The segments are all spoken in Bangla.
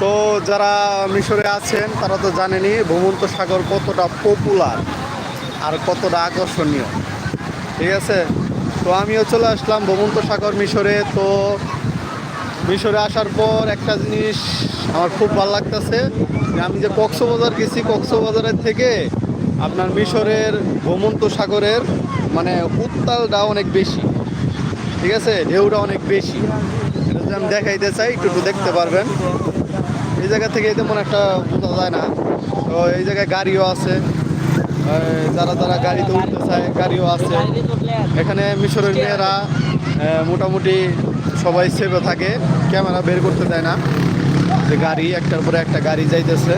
তো যারা মিশরে আছেন, তারা তো জানেনি ভূমন্ত সাগর কতটা পপুলার আর কতটা আকর্ষণীয়। ঠিক আছে? তো আমিও চলে আসলাম ভূমন্ত সাগর মিশরে। তো মিশরে আসার পর একটা জিনিস আমার খুব ভালো লাগতেছে আমি যে কক্সবাজার গেছি, কক্সবাজারের থেকে আপনার মিশরের ভূমন্ত সাগরের মানে উত্তালটা অনেক বেশি। ঠিক আছে? ঢেউটা অনেক বেশি। এটা যদি আমি দেখাইতে চাই একটু একটু দেখতে পারবেন। এই জায়গা থেকে তেমন একটা বোঝা যায় না। তো এই জায়গায় গাড়িও আছে। যারা যারা গাড়িতে উঠতে চায়, গাড়িও আছে। এখানে মিশরের মেয়েরা মোটামুটি সবাই সেভে থাকে। ক্যামেরা বের করতে দেয় না। যে গাড়ি, একটার পরে একটা গাড়ি যাইতেছে।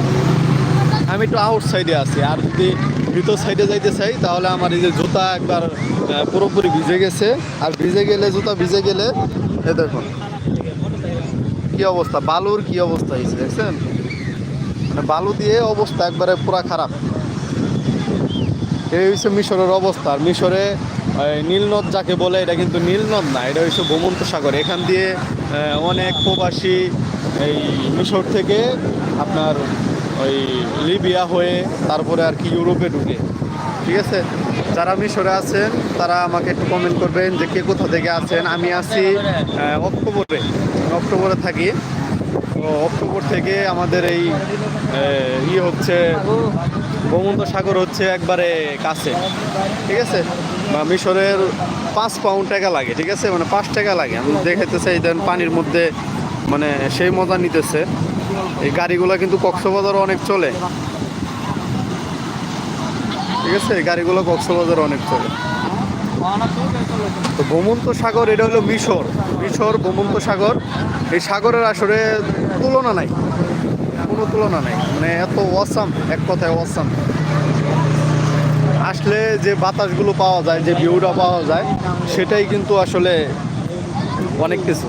আমি একটু আউট সাইডে আছি। আর যদি ভিতর সাইডে যাইতে চাই, তাহলে আমার এই যে জুতা একবার পুরোপুরি ভিজে গেছে। আর ভিজে গেলে, জুতা ভিজে গেলে, এ দেখুন। কি অবস্থা? বালুর কি অবস্থা হয়েছে, দেখছেন? মানে বালু দিয়ে অবস্থা একবারে পুরা খারাপ। এই হচ্ছে মিশরের অবস্থা। আর মিশরে নীলনদ যাকে বলে, এটা কিন্তু নীলনদ না, এটা হচ্ছে ভূমন্ত সাগর। এখান দিয়ে অনেক প্রবাসী এই মিশর থেকে আপনার ওই লিবিয়া হয়ে তারপরে আর কি ইউরোপে ঢুকে। ঠিক আছে? যারা মিশরে আছেন তারা আমাকে একটু কমেন্ট করবেন যে কে কোথা থেকে আছেন। আমি আছি অক্টোবরে অক্টোবরে থাকি। তো অক্টোবর থেকে আমাদের এই আহ, ই হচ্ছে ভূমন্ত সাগর হচ্ছে একবারে কাছে। ঠিক আছে? বা মিশরের পাঁচ পাউন্ড টাকা লাগে ঠিক আছে? মানে পাঁচ টাকা লাগে। আমি দেখাইতে চাই দেন পানির মধ্যে মানে সেই মজা নিতেছে। এই গাড়িগুলো কিন্তু কক্সবাজারও অনেক চলে। ঠিক আছে? এই গাড়িগুলো কক্সবাজার অনেক চলে। তো ভূমন্ত সাগর, এটা হলো মিশর। মিশর, ভূমন্ত সাগর। এই সাগরের আসলে তুলনা নাই। কোনো তুলনা নাই। মানে এত অসাম এক কথায় অসাম আসলে যে বাতাসগুলো পাওয়া যায়, যে ভিউটা পাওয়া যায়, সেটাই কিন্তু আসলে অনেক কিছু।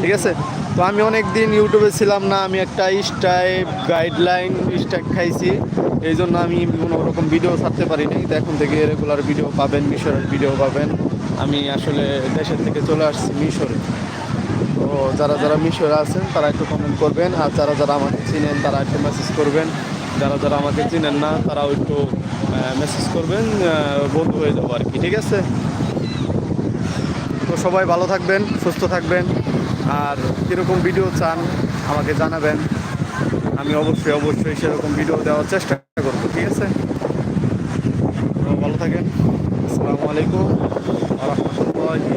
ঠিক আছে? তো আমি অনেক দিন ইউটিউবে ছিলাম না, আমি একটা স্টাইপ গাইডলাইন স্টাইপ খাইছি। এই জন্য আমি কোনো রকম ভিডিও ছাড়তে পারিনি তো এখন থেকে রেগুলার ভিডিও পাবেন, মিশরের ভিডিও পাবেন। আমি আসলে দেশের থেকে চলে আসছি মিশরে। তো যারা যারা মিশরে আছেন, তারা একটু কমেন্ট করবেন। আর যারা যারা আমাকে চিনেন, তারা একটু মেসেজ করবেন। যারা যারা আমাকে চিনেন না, তারাও একটু মেসেজ করবেন বন্ধু হয়ে যাব আর কি, ঠিক আছে? তো সবাই ভালো থাকবেন, সুস্থ থাকবেন। আর কীরকম ভিডিও চান আমাকে জানাবেন। আমি অবশ্যই অবশ্যই সেরকম ভিডিও দেওয়ার চেষ্টা করব, ঠিক আছে? ভালো থাকেন। আসসালামু আলাইকুম। রহমতুল্লাহ।